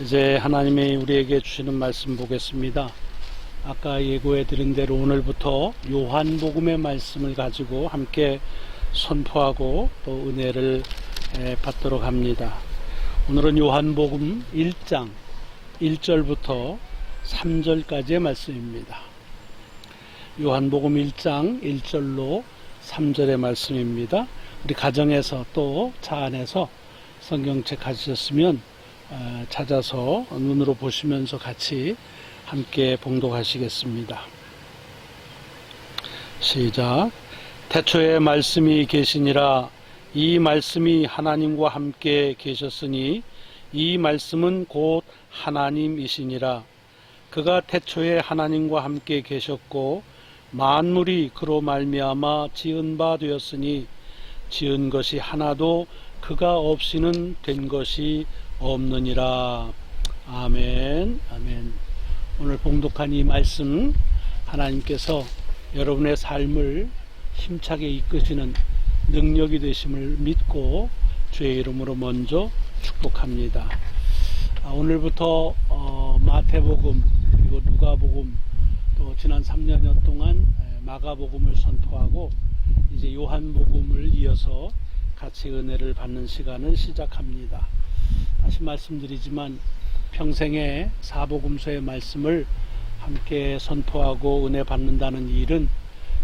이제 하나님이 우리에게 주시는 말씀 보겠습니다. 아까 예고해 드린 대로 오늘부터 요한복음의 말씀을 가지고 함께 선포하고 또 은혜를 에, 받도록 합니다. 오늘은 요한복음 1장 1절부터 3절까지의 말씀입니다. 요한복음 1장 1절로 3절의 말씀입니다. 우리 가정에서 또 차 안에서 성경책 가지셨으면 어, 찾아서 눈으로 보시면서 같이 함께 봉독하시겠습니다. 시작. 태초에 말씀이 계시니라 이 말씀이 하나님과 함께 계셨으니 이 말씀은 곧 하나님이시니라 그가 태초에 하나님과 함께 계셨고 만물이 그로 말미암아 지은 바 되었으니 지은 것이 하나도 그가 없이는 된 것이 없느니라 아멘 아멘 오늘 봉독한 이 말씀 하나님께서 여러분의 삶을 힘차게 이끄시는 능력이 되심을 믿고 주의 이름으로 먼저 축복합니다. 아, 오늘부터 어, 마태복음 그리고 누가복음 또 지난 3년여 동안 에, 마가복음을 선포하고 이제 요한복음을 이어서 같이 은혜를 받는 시간을 시작합니다. 다시 말씀드리지만 평생에 사복음서의 말씀을 함께 선포하고 은혜 받는다는 일은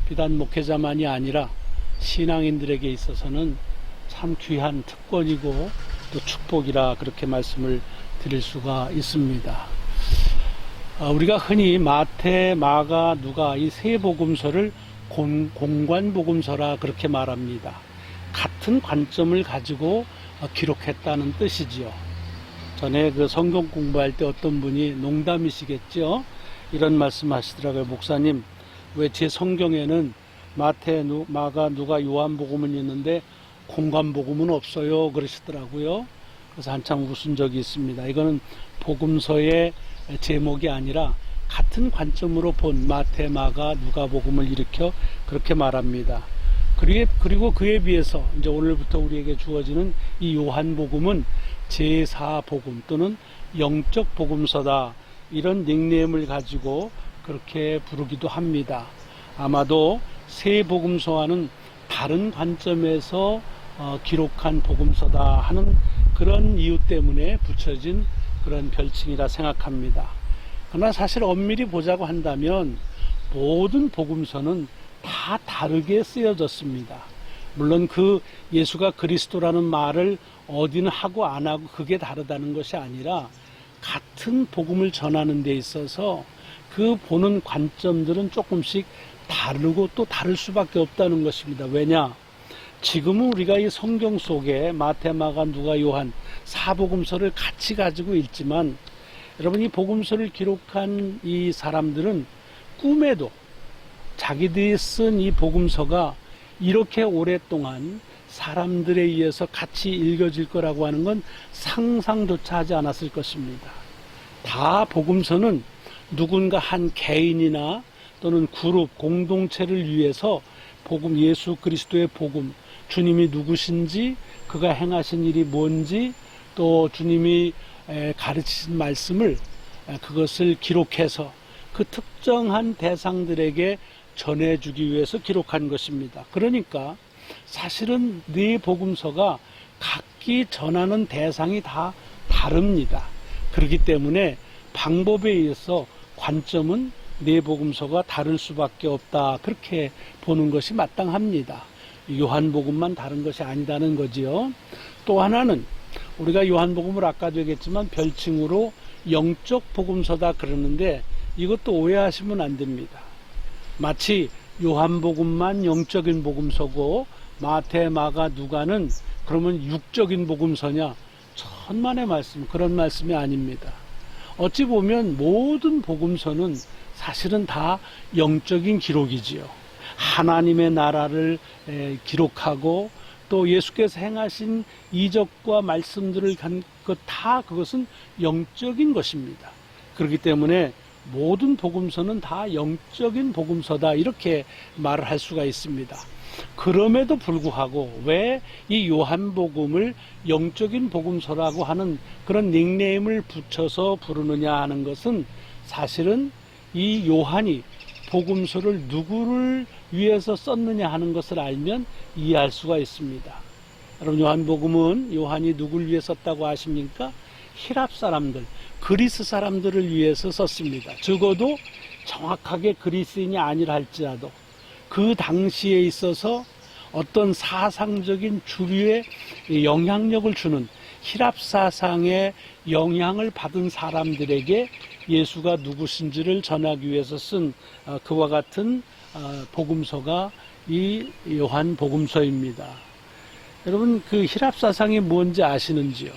비단 목회자만이 아니라 신앙인들에게 있어서는 참 귀한 특권이고 또 축복이라 그렇게 말씀을 드릴 수가 있습니다. 아, 우리가 흔히 마태, 마가, 누가 이 세 복음서를 공, 공관 복음서라 그렇게 말합니다. 같은 관점을 가지고 어, 기록했다는 뜻이지요. 전에 그 성경 공부할 때 어떤 분이 농담이시겠죠? 이런 말씀 하시더라고요. 목사님, 왜 제 성경에는 마태, 누, 마가, 누가, 요한복음은 있는데 공관복음은 없어요. 그러시더라고요. 그래서 한참 웃은 적이 있습니다. 이거는 복음서의 제목이 아니라 같은 관점으로 본 마태, 마가, 누가 복음을 일으켜 그렇게 말합니다. 그리고 그에 비해서 이제 오늘부터 우리에게 주어지는 이 요한복음은 제4복음 또는 영적 복음서다. 이런 닉네임을 가지고 그렇게 부르기도 합니다. 아마도 세 복음서와는 다른 관점에서 어, 기록한 복음서다 하는 그런 이유 때문에 붙여진 그런 별칭이라 생각합니다. 그러나 사실 엄밀히 보자고 한다면 모든 복음서는 다 다르게 쓰여졌습니다. 물론 그 예수가 그리스도라는 말을 어디는 하고 안 하고 그게 다르다는 것이 아니라 같은 복음을 전하는 데 있어서 그 보는 관점들은 조금씩 다르고 또 다를 수밖에 없다는 것입니다. 왜냐? 지금은 우리가 이 성경 속에 마테마가 누가 요한 사복음서를 같이 가지고 읽지만 여러분 이 복음서를 기록한 이 사람들은 꿈에도 자기들이 쓴 이 복음서가 이렇게 오랫동안 사람들에 의해서 같이 읽어질 거라고 하는 건 상상조차 하지 않았을 것입니다. 다 복음서는 누군가 한 개인이나 또는 그룹, 공동체를 위해서 복음, 예수 그리스도의 복음, 주님이 누구신지, 그가 행하신 일이 뭔지, 또 주님이 가르치신 말씀을 그것을 기록해서 그 특정한 대상들에게 전해주기 위해서 기록한 것입니다. 그러니까 사실은 네 복음서가 각기 전하는 대상이 다 다릅니다. 그렇기 때문에 방법에 의해서 관점은 네 복음서가 다를 수밖에 없다. 그렇게 보는 것이 마땅합니다. 요한복음만 다른 것이 아니다는 거지요. 또 하나는 우리가 요한복음을 아까도 얘기했지만 별칭으로 영적 복음서다 그러는데 이것도 오해하시면 안 됩니다. 마치 요한복음만 영적인 복음서고 마태, 마가, 누가는 그러면 육적인 복음서냐? 천만의 말씀, 그런 말씀이 아닙니다. 어찌 보면 모든 복음서는 사실은 다 영적인 기록이지요. 하나님의 나라를 기록하고 또 예수께서 행하신 이적과 말씀들을 간 것 다 그것은 영적인 것입니다. 그렇기 때문에 모든 복음서는 다 영적인 복음서다 이렇게 말을 할 수가 있습니다. 그럼에도 불구하고 왜 이 요한복음을 영적인 복음서라고 하는 그런 닉네임을 붙여서 부르느냐 하는 것은 사실은 이 요한이 복음서를 누구를 위해서 썼느냐 하는 것을 알면 이해할 수가 있습니다. 여러분 요한복음은 요한이 누굴 위해 썼다고 아십니까? 히랍 사람들, 그리스 사람들을 위해서 썼습니다. 적어도 정확하게 그리스인이 아니라 할지라도 그 당시에 있어서 어떤 사상적인 주류의 영향력을 주는 히랍 사상의 영향을 받은 사람들에게 예수가 누구신지를 전하기 위해서 쓴 어, 그와 같은 어, 복음서가 이 요한 복음서입니다. 여러분 그 히랍 사상이 뭔지 아시는지요?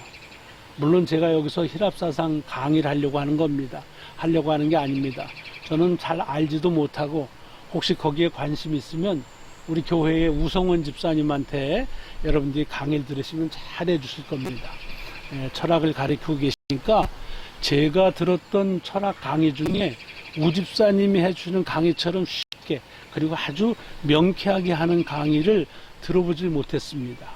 물론 제가 여기서 히랍 사상 강의를 하려고 하는 겁니다. 하려고 하는 게 아닙니다. 저는 잘 알지도 못하고 혹시 거기에 관심 있으면 우리 교회의 우성원 집사님한테 여러분들이 강의를 들으시면 잘 해주실 겁니다. 예, 철학을 가르치고 계시니까 제가 들었던 철학 강의 중에 우 집사님이 해주는 강의처럼 쉽게 그리고 아주 명쾌하게 하는 강의를 들어보질 못했습니다.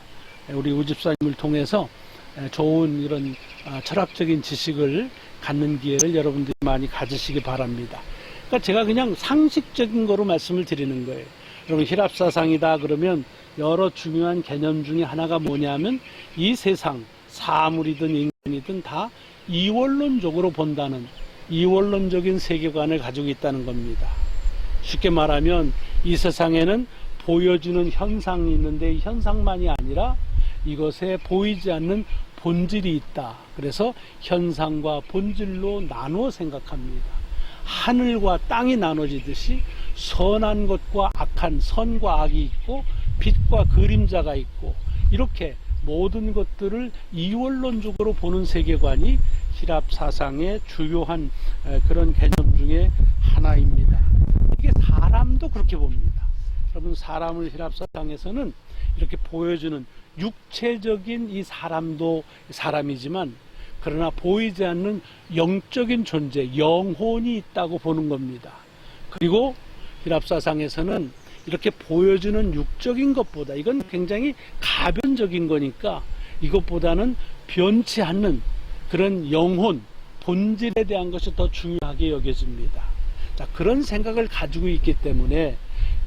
예, 우리 우 집사님을 통해서 예, 좋은 이런 아, 철학적인 지식을 갖는 기회를 여러분들이 많이 가지시기 바랍니다. 그러니까 제가 그냥 상식적인 거로 말씀을 드리는 거예요. 여러분 히랍 사상이다 그러면 여러 중요한 개념 중에 하나가 뭐냐면 이 세상 사물이든 인간이든 다 이원론적으로 본다는 이원론적인 세계관을 가지고 있다는 겁니다. 쉽게 말하면 이 세상에는 보여지는 현상이 있는데 이 현상만이 아니라 이것에 보이지 않는 본질이 있다. 그래서 현상과 본질로 나누어 생각합니다. 하늘과 땅이 나눠지듯이 선한 것과 악한 선과 악이 있고 빛과 그림자가 있고 이렇게 모든 것들을 이원론적으로 보는 세계관이 히랍 사상의 주요한 에, 그런 개념 중에 하나입니다. 이게 사람도 그렇게 봅니다. 여러분 사람을 히랍 사상에서는 이렇게 보여주는 육체적인 이 사람도 사람이지만 그러나 보이지 않는 영적인 존재, 영혼이 있다고 보는 겁니다. 그리고 히랍사상에서는 이렇게 보여주는 육적인 것보다 이건 굉장히 가변적인 거니까 이것보다는 변치 않는 그런 영혼, 본질에 대한 것이 더 중요하게 여겨집니다. 자, 그런 생각을 가지고 있기 때문에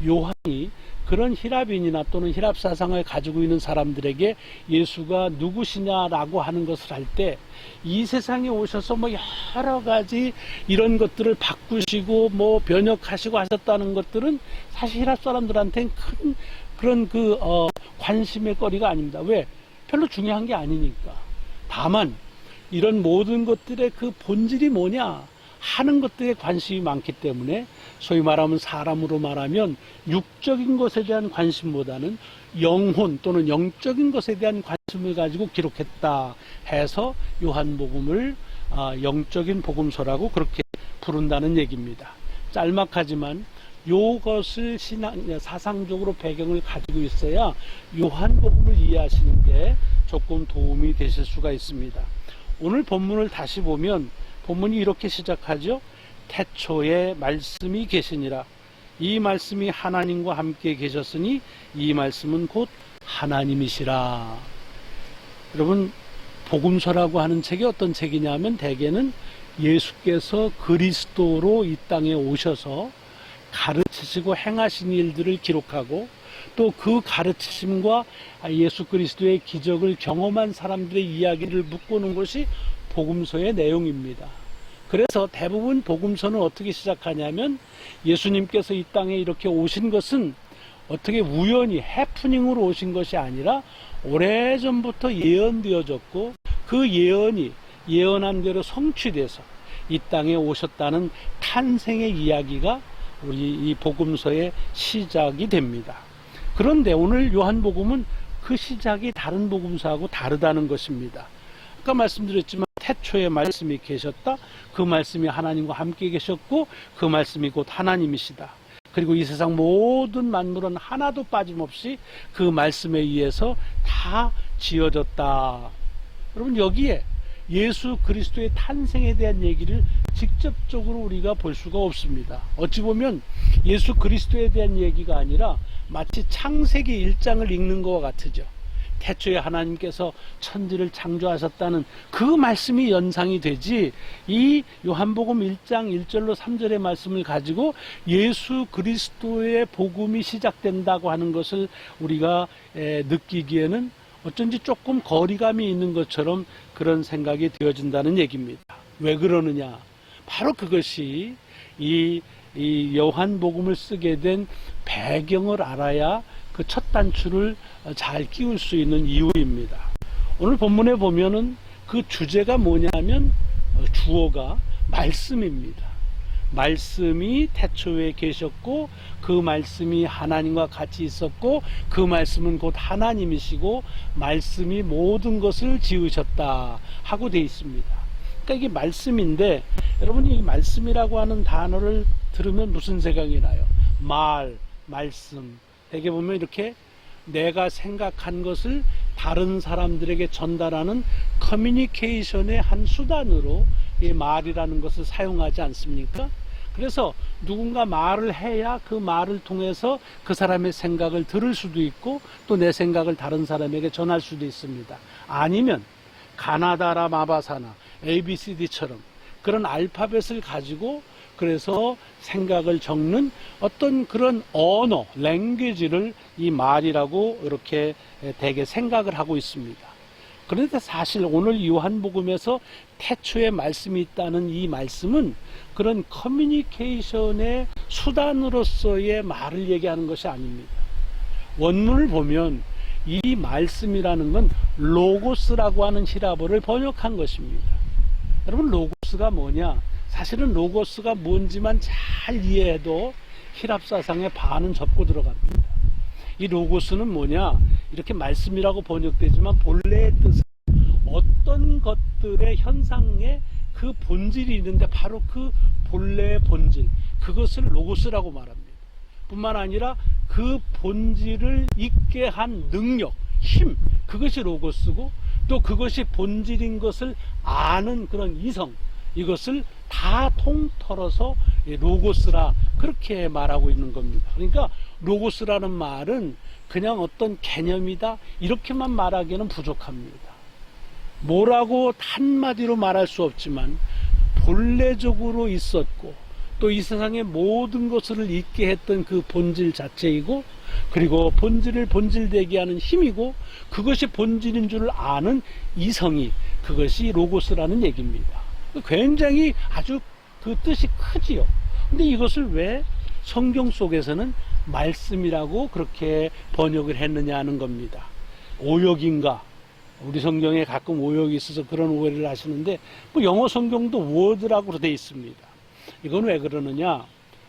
요한이 그런 히랍인이나 또는 히랍 사상을 가지고 있는 사람들에게 예수가 누구시냐라고 하는 것을 할 때 이 세상에 오셔서 뭐 여러 가지 이런 것들을 바꾸시고 뭐 변혁하시고 하셨다는 것들은 사실 히랍 사람들한테는 큰 그런 그 어, 관심의 거리가 아닙니다. 왜? 별로 중요한 게 아니니까. 다만 이런 모든 것들의 그 본질이 뭐냐 하는 것들에 관심이 많기 때문에 소위 말하면 사람으로 말하면 육적인 것에 대한 관심보다는 영혼 또는 영적인 것에 대한 관심을 가지고 기록했다 해서 요한복음을 아, 영적인 복음서라고 그렇게 부른다는 얘기입니다. 짤막하지만 요것을 신앙, 사상적으로 배경을 가지고 있어야 요한복음을 이해하시는 게 조금 도움이 되실 수가 있습니다. 오늘 본문을 다시 보면 본문이 이렇게 시작하죠. 태초에 말씀이 계시니라. 이 말씀이 하나님과 함께 계셨으니 이 말씀은 곧 하나님이시라. 여러분, 복음서라고 하는 책이 어떤 책이냐면 대개는 예수께서 그리스도로 이 땅에 오셔서 가르치시고 행하신 일들을 기록하고 또 그 가르치심과 예수 그리스도의 기적을 경험한 사람들의 이야기를 묶고는 것이 복음서의 내용입니다. 그래서 대부분 복음서는 어떻게 시작하냐면 예수님께서 이 땅에 이렇게 오신 것은 어떻게 우연히 해프닝으로 오신 것이 아니라 오래전부터 예언되어졌고 그 예언이 예언한 대로 성취돼서 이 땅에 오셨다는 탄생의 이야기가 우리 이 복음서의 시작이 됩니다. 그런데 오늘 요한복음은 그 시작이 다른 복음서하고 다르다는 것입니다. 아까 말씀드렸지만 태초에 말씀이 계셨다. 그 말씀이 하나님과 함께 계셨고 그 말씀이 곧 하나님이시다. 그리고 이 세상 모든 만물은 하나도 빠짐없이 그 말씀에 의해서 다 지어졌다. 여러분 여기에 예수 그리스도의 탄생에 대한 얘기를 직접적으로 우리가 볼 수가 없습니다. 어찌 보면 예수 그리스도에 대한 얘기가 아니라 마치 창세기 1장을 읽는 것과 같으죠. 태초에 하나님께서 천지를 창조하셨다는 그 말씀이 연상이 되지 이 요한복음 1장 1절로 3절의 말씀을 가지고 예수 그리스도의 복음이 시작된다고 하는 것을 우리가 에, 느끼기에는 어쩐지 조금 거리감이 있는 것처럼 그런 생각이 되어진다는 얘기입니다. 왜 그러느냐? 바로 그것이 이, 이 요한복음을 쓰게 된 배경을 알아야 그 첫 단추를 잘 끼울 수 있는 이유입니다. 오늘 본문에 보면은 그 주제가 뭐냐면 어, 주어가 말씀입니다. 말씀이 태초에 계셨고 그 말씀이 하나님과 같이 있었고 그 말씀은 곧 하나님이시고 말씀이 모든 것을 지으셨다 하고 되어 있습니다. 그러니까 이게 말씀인데 여러분이 이 말씀이라고 하는 단어를 들으면 무슨 생각이 나요? 말, 말씀. 대개 보면 이렇게 내가 생각한 것을 다른 사람들에게 전달하는 커뮤니케이션의 한 수단으로 이 말이라는 것을 사용하지 않습니까? 그래서 누군가 말을 해야 그 말을 통해서 그 사람의 생각을 들을 수도 있고 또 내 생각을 다른 사람에게 전할 수도 있습니다. 아니면 가나다라 마바사나 ABCD처럼 그런 알파벳을 가지고 그래서 생각을 적는 어떤 그런 언어, 랭귀지를 이 말이라고 이렇게 대개 생각을 하고 있습니다. 그런데 사실 오늘 요한복음에서 태초에 말씀이 있다는 이 말씀은 그런 커뮤니케이션의 수단으로서의 말을 얘기하는 것이 아닙니다. 원문을 보면 이 말씀이라는 건 로고스라고 하는 히라보를 번역한 것입니다. 여러분 로고스가 뭐냐? 사실은 로고스가 뭔지만 잘 이해해도 히랍 사상의 반은 접고 들어갑니다. 이 로고스는 뭐냐? 이렇게 말씀이라고 번역되지만 본래의 뜻은 어떤 것들의 현상에 그 본질이 있는데 바로 그 본래의 본질, 그것을 로고스라고 말합니다. 뿐만 아니라 그 본질을 있게 한 능력, 힘, 그것이 로고스고 또 그것이 본질인 것을 아는 그런 이성, 이것을 다 통틀어서 로고스라 그렇게 말하고 있는 겁니다. 그러니까 로고스라는 말은 그냥 어떤 개념이다 이렇게만 말하기에는 부족합니다. 뭐라고 한마디로 말할 수 없지만 본래적으로 있었고 또 이 세상의 모든 것을 있게 했던 그 본질 자체이고 그리고 본질을 본질되게 하는 힘이고 그것이 본질인 줄 아는 이성이 그것이 로고스라는 얘기입니다. 굉장히 아주 그 뜻이 크지요. 근데 이것을 왜 성경 속에서는 말씀이라고 그렇게 번역을 했느냐 하는 겁니다. 오역인가? 우리 성경에 가끔 오역이 있어서 그런 오해를 하시는데 뭐 영어 성경도 워드라고 되어 있습니다. 이건 왜 그러느냐?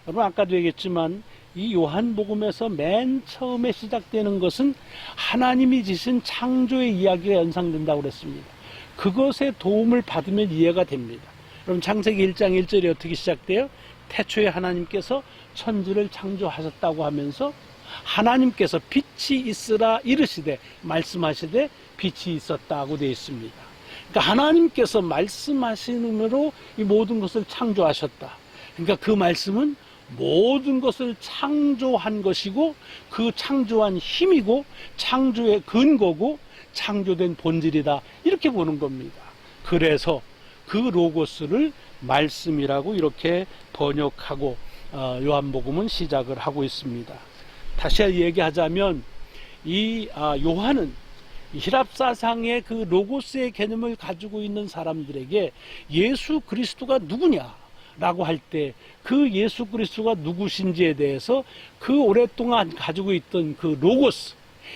여러분 아까도 얘기했지만 이 요한복음에서 맨 처음에 시작되는 것은 하나님이 지신 창조의 이야기가 연상된다고 그랬습니다. 그것의 도움을 받으면 이해가 됩니다. 그럼 창세기 1장 1절이 어떻게 시작돼요? 태초에 하나님께서 천지를 창조하셨다고 하면서 하나님께서 빛이 있으라 이르시되 말씀하시되 빛이 있었다고 되어 있습니다. 그러니까 하나님께서 말씀하시므로 이 모든 것을 창조하셨다. 그러니까 그 말씀은 모든 것을 창조한 것이고 그 창조한 힘이고 창조의 근거고 창조된 본질이다. 이렇게 보는 겁니다. 그래서 그 로고스를 말씀이라고 이렇게 번역하고 어, 요한복음은 시작을 하고 있습니다. 다시 얘기하자면 이 아, 요한은 히랍 사상의 그 로고스의 개념을 가지고 있는 사람들에게 예수 그리스도가 누구냐 라고 할 때 그 예수 그리스도가 누구신지에 대해서 그 오랫동안 가지고 있던 그 로고스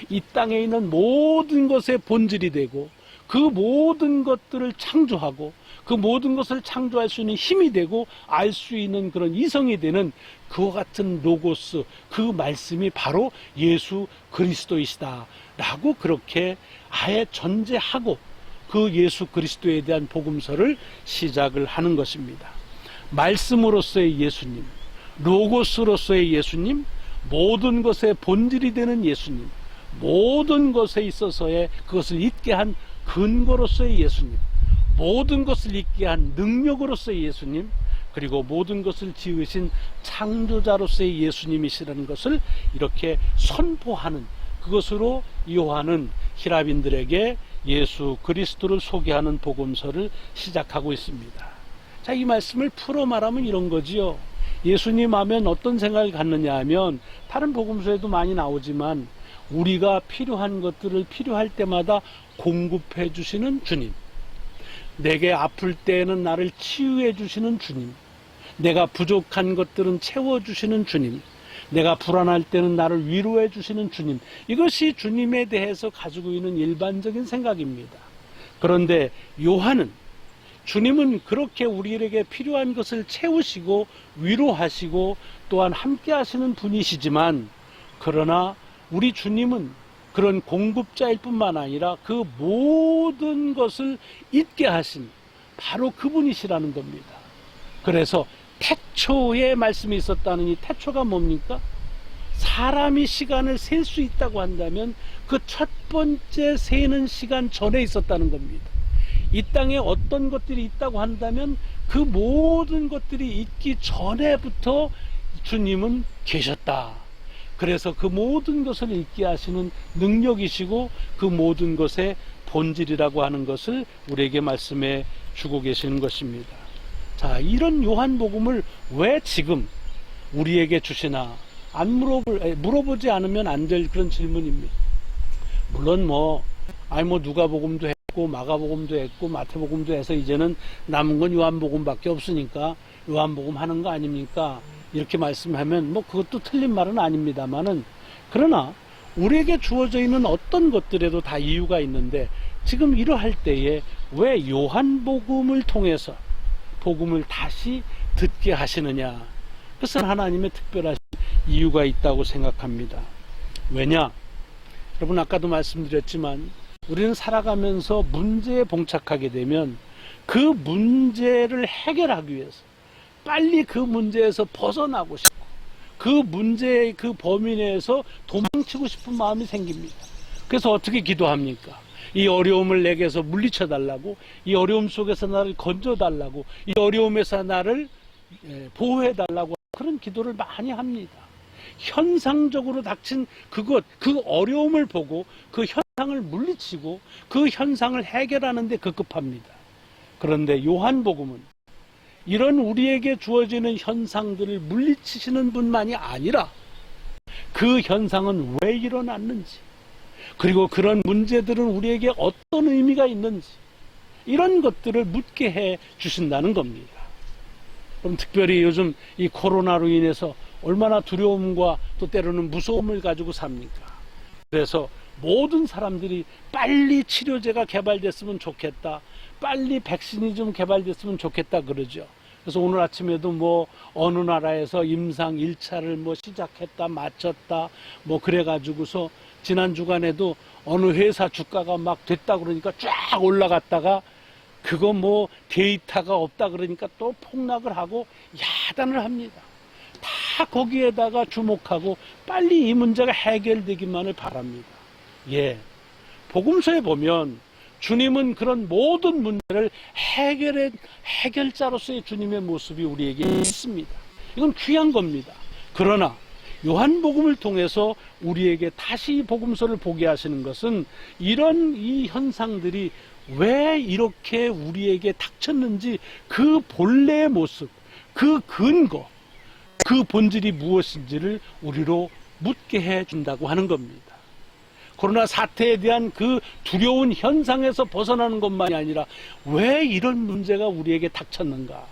이 땅에 있는 모든 것의 본질이 되고 그 모든 것들을 창조하고 그 모든 것을 창조할 수 있는 힘이 되고 알 수 있는 그런 이성이 되는 그와 같은 로고스 그 말씀이 바로 예수 그리스도이시다 라고 그렇게 아예 전제하고 그 예수 그리스도에 대한 복음서를 시작을 하는 것입니다. 말씀으로서의 예수님, 로고스로서의 예수님, 모든 것의 본질이 되는 예수님, 모든 것에 있어서의 그것을 잊게 한 근거로서의 예수님, 모든 것을 있게 한 능력으로서의 예수님, 그리고 모든 것을 지으신 창조자로서의 예수님이시라는 것을 이렇게 선포하는 그것으로 요한은 히라빈들에게 예수 그리스도를 소개하는 복음서를 시작하고 있습니다. 자, 이 말씀을 풀어 말하면 이런 거지요. 예수님 하면 어떤 생각을 갖느냐 하면 다른 복음서에도 많이 나오지만 우리가 필요한 것들을 필요할 때마다 공급해 주시는 주님. 내게 아플 때에는 나를 치유해 주시는 주님. 내가 부족한 것들은 채워 주시는 주님. 내가 불안할 때는 나를 위로해 주시는 주님. 이것이 주님에 대해서 가지고 있는 일반적인 생각입니다. 그런데 요한은 주님은 그렇게 우리에게 필요한 것을 채우시고 위로하시고 또한 함께 하시는 분이시지만 그러나 우리 주님은 그런 공급자일 뿐만 아니라 그 모든 것을 잊게 하신 바로 그분이시라는 겁니다. 그래서 태초에 말씀이 있었다는 이 태초가 뭡니까? 사람이 시간을 셀 수 있다고 한다면 그 첫 번째 세는 시간 전에 있었다는 겁니다. 이 땅에 어떤 것들이 있다고 한다면 그 모든 것들이 있기 전에부터 주님은 계셨다. 그래서 그 모든 것을 있게 하시는 능력이시고 그 모든 것의 본질이라고 하는 것을 우리에게 말씀해 주고 계시는 것입니다. 자, 이런 요한복음을 왜 지금 우리에게 주시나? 안 물어볼, 에, 물어보지 않으면 안 될 그런 질문입니다. 물론 뭐, 아니 뭐 누가복음도 했고, 마가복음도 했고, 마태복음도 해서 이제는 남은 건 요한복음밖에 없으니까 요한복음 하는 거 아닙니까? 이렇게 말씀하면 뭐 그것도 틀린 말은 아닙니다만은 그러나 우리에게 주어져 있는 어떤 것들에도 다 이유가 있는데 지금 이러할 때에 왜 요한복음을 통해서 복음을 다시 듣게 하시느냐? 그것은 하나님의 특별하신 이유가 있다고 생각합니다. 왜냐? 여러분 아까도 말씀드렸지만 우리는 살아가면서 문제에 봉착하게 되면 그 문제를 해결하기 위해서 빨리 그 문제에서 벗어나고 싶고 그 문제의 그 범위 내에서 도망치고 싶은 마음이 생깁니다. 그래서 어떻게 기도합니까? 이 어려움을 내게서 물리쳐 달라고, 이 어려움 속에서 나를 건져 달라고, 이 어려움에서 나를 예, 보호해 달라고 그런 기도를 많이 합니다. 현상적으로 닥친 그것, 그 어려움을 보고 그 현상을 물리치고 그 현상을 해결하는데 급급합니다. 그런데 요한복음은 이런 우리에게 주어지는 현상들을 물리치시는 분만이 아니라 그 현상은 왜 일어났는지 그리고 그런 문제들은 우리에게 어떤 의미가 있는지 이런 것들을 묻게 해 주신다는 겁니다. 그럼 특별히 요즘 이 코로나로 인해서 얼마나 두려움과 또 때로는 무서움을 가지고 삽니까? 그래서 모든 사람들이 빨리 치료제가 개발됐으면 좋겠다. 빨리 백신이 좀 개발됐으면 좋겠다 그러죠. 그래서 오늘 아침에도 뭐 어느 나라에서 임상 1차를 뭐 시작했다, 마쳤다, 뭐 그래가지고서 지난 주간에도 어느 회사 주가가 막 됐다 그러니까 쫙 올라갔다가 그거 뭐 데이터가 없다 그러니까 또 폭락을 하고 야단을 합니다. 다 거기에다가 주목하고 빨리 이 문제가 해결되기만을 바랍니다. 예. 복음서에 보면 주님은 그런 모든 문제를 해결해, 해결자로서의 주님의 모습이 우리에게 있습니다. 이건 귀한 겁니다. 그러나 요한복음을 통해서 우리에게 다시 이 복음서를 보게 하시는 것은 이런 이 현상들이 왜 이렇게 우리에게 닥쳤는지 그 본래의 모습, 그 근거, 그 본질이 무엇인지를 우리로 묻게 해 준다고 하는 겁니다. 코로나 사태에 대한 그 두려운 현상에서 벗어나는 것만이 아니라 왜 이런 문제가 우리에게 닥쳤는가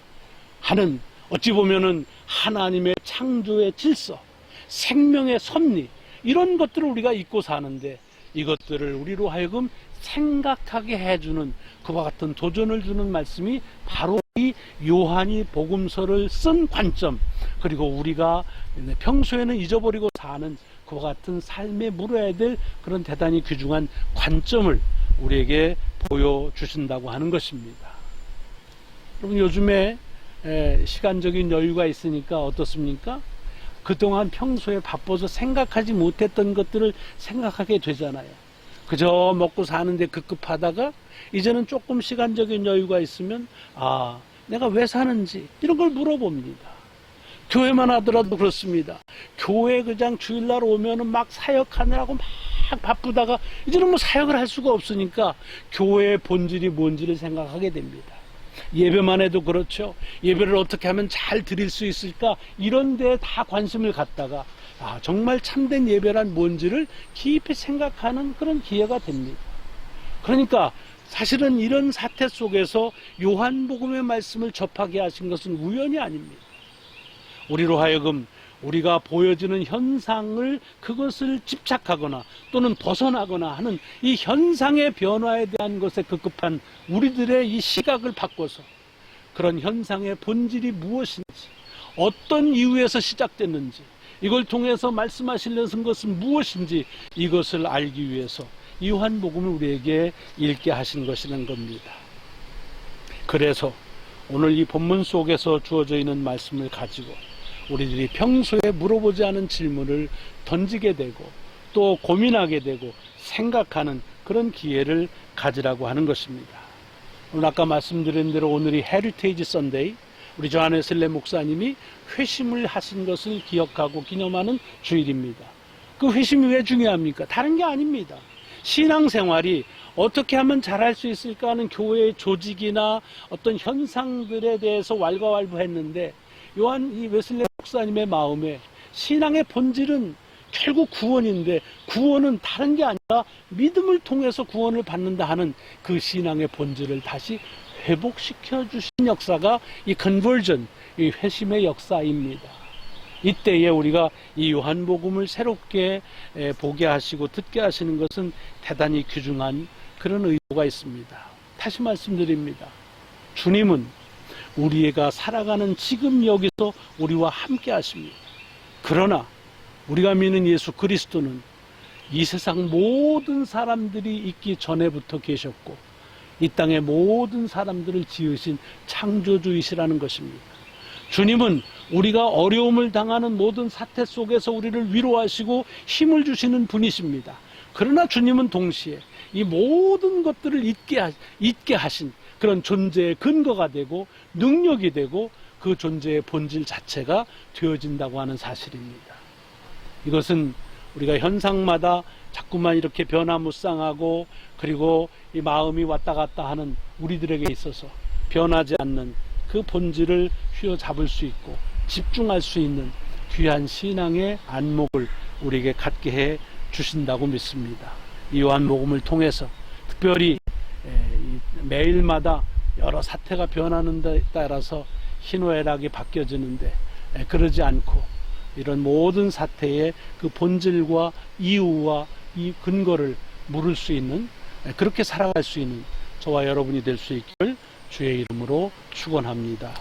하는 어찌 보면은 하나님의 창조의 질서, 생명의 섭리 이런 것들을 우리가 잊고 사는데 이것들을 우리로 하여금 생각하게 해주는 그와 같은 도전을 주는 말씀이 바로 이 요한이 복음서를 쓴 관점 그리고 우리가 평소에는 잊어버리고 사는 그와 같은 삶에 물어야 될 그런 대단히 귀중한 관점을 우리에게 보여주신다고 하는 것입니다. 여러분 요즘에 에, 시간적인 여유가 있으니까 어떻습니까? 그동안 평소에 바빠서 생각하지 못했던 것들을 생각하게 되잖아요. 그저 먹고 사는데 급급하다가 이제는 조금 시간적인 여유가 있으면 아 내가 왜 사는지 이런 걸 물어봅니다. 교회만 하더라도 그렇습니다. 교회 그냥 주일날 오면은 막 사역하느라고 막 바쁘다가 이제는 뭐 사역을 할 수가 없으니까 교회의 본질이 뭔지를 생각하게 됩니다. 예배만 해도 그렇죠. 예배를 어떻게 하면 잘 드릴 수 있을까? 이런 데에 다 관심을 갖다가 아, 정말 참된 예배란 뭔지를 깊이 생각하는 그런 기회가 됩니다. 그러니까 사실은 이런 사태 속에서 요한복음의 말씀을 접하게 하신 것은 우연이 아닙니다. 우리로 하여금 우리가 보여지는 현상을 그것을 집착하거나 또는 벗어나거나 하는 이 현상의 변화에 대한 것에 급급한 우리들의 이 시각을 바꿔서 그런 현상의 본질이 무엇인지 어떤 이유에서 시작됐는지 이걸 통해서 말씀하시려는 것은 무엇인지 이것을 알기 위해서 이 요한복음을 우리에게 읽게 하신 것이라는 겁니다. 그래서 오늘 이 본문 속에서 주어져 있는 말씀을 가지고 우리들이 평소에 물어보지 않은 질문을 던지게 되고 또 고민하게 되고 생각하는 그런 기회를 가지라고 하는 것입니다. 오늘 아까 말씀드린 대로 오늘이 헤리테이지 선데이 우리 조한 웨슬레 목사님이 회심을 하신 것을 기억하고 기념하는 주일입니다. 그 회심이 왜 중요합니까? 다른 게 아닙니다. 신앙생활이 어떻게 하면 잘할 수 있을까 하는 교회의 조직이나 어떤 현상들에 대해서 왈가왈부했는데 요한 이 웨슬레 목사님의 마음에 신앙의 본질은 결국 구원인데 구원은 다른 게 아니라 믿음을 통해서 구원을 받는다 하는 그 신앙의 본질을 다시 회복시켜 주신 역사가 이 컨버전, 이 회심의 역사입니다. 이때에 우리가 이 요한복음을 새롭게 에, 보게 하시고 듣게 하시는 것은 대단히 귀중한 그런 의도가 있습니다. 다시 말씀드립니다. 주님은 우리가 살아가는 지금 여기서 우리와 함께 하십니다. 그러나 우리가 믿는 예수 그리스도는 이 세상 모든 사람들이 있기 전에부터 계셨고 이 땅의 모든 사람들을 지으신 창조주이시라는 것입니다. 주님은 우리가 어려움을 당하는 모든 사태 속에서 우리를 위로하시고 힘을 주시는 분이십니다. 그러나 주님은 동시에 이 모든 것들을 잊게, 하, 잊게 하신 그런 존재의 근거가 되고 능력이 되고 그 존재의 본질 자체가 되어진다고 하는 사실입니다. 이것은 우리가 현상마다 자꾸만 이렇게 변화무쌍하고 그리고 이 마음이 왔다 갔다 하는 우리들에게 있어서 변하지 않는 그 본질을 휘어잡을 수 있고 집중할 수 있는 귀한 신앙의 안목을 우리에게 갖게 해 주신다고 믿습니다. 이 요한복음을 통해서 특별히 매일마다 여러 사태가 변하는 데 따라서 희노애락이 바뀌어지는데 그러지 않고 이런 모든 사태의 그 본질과 이유와 이 근거를 물을 수 있는 그렇게 살아갈 수 있는 저와 여러분이 될 수 있기를 주의 이름으로 축원합니다.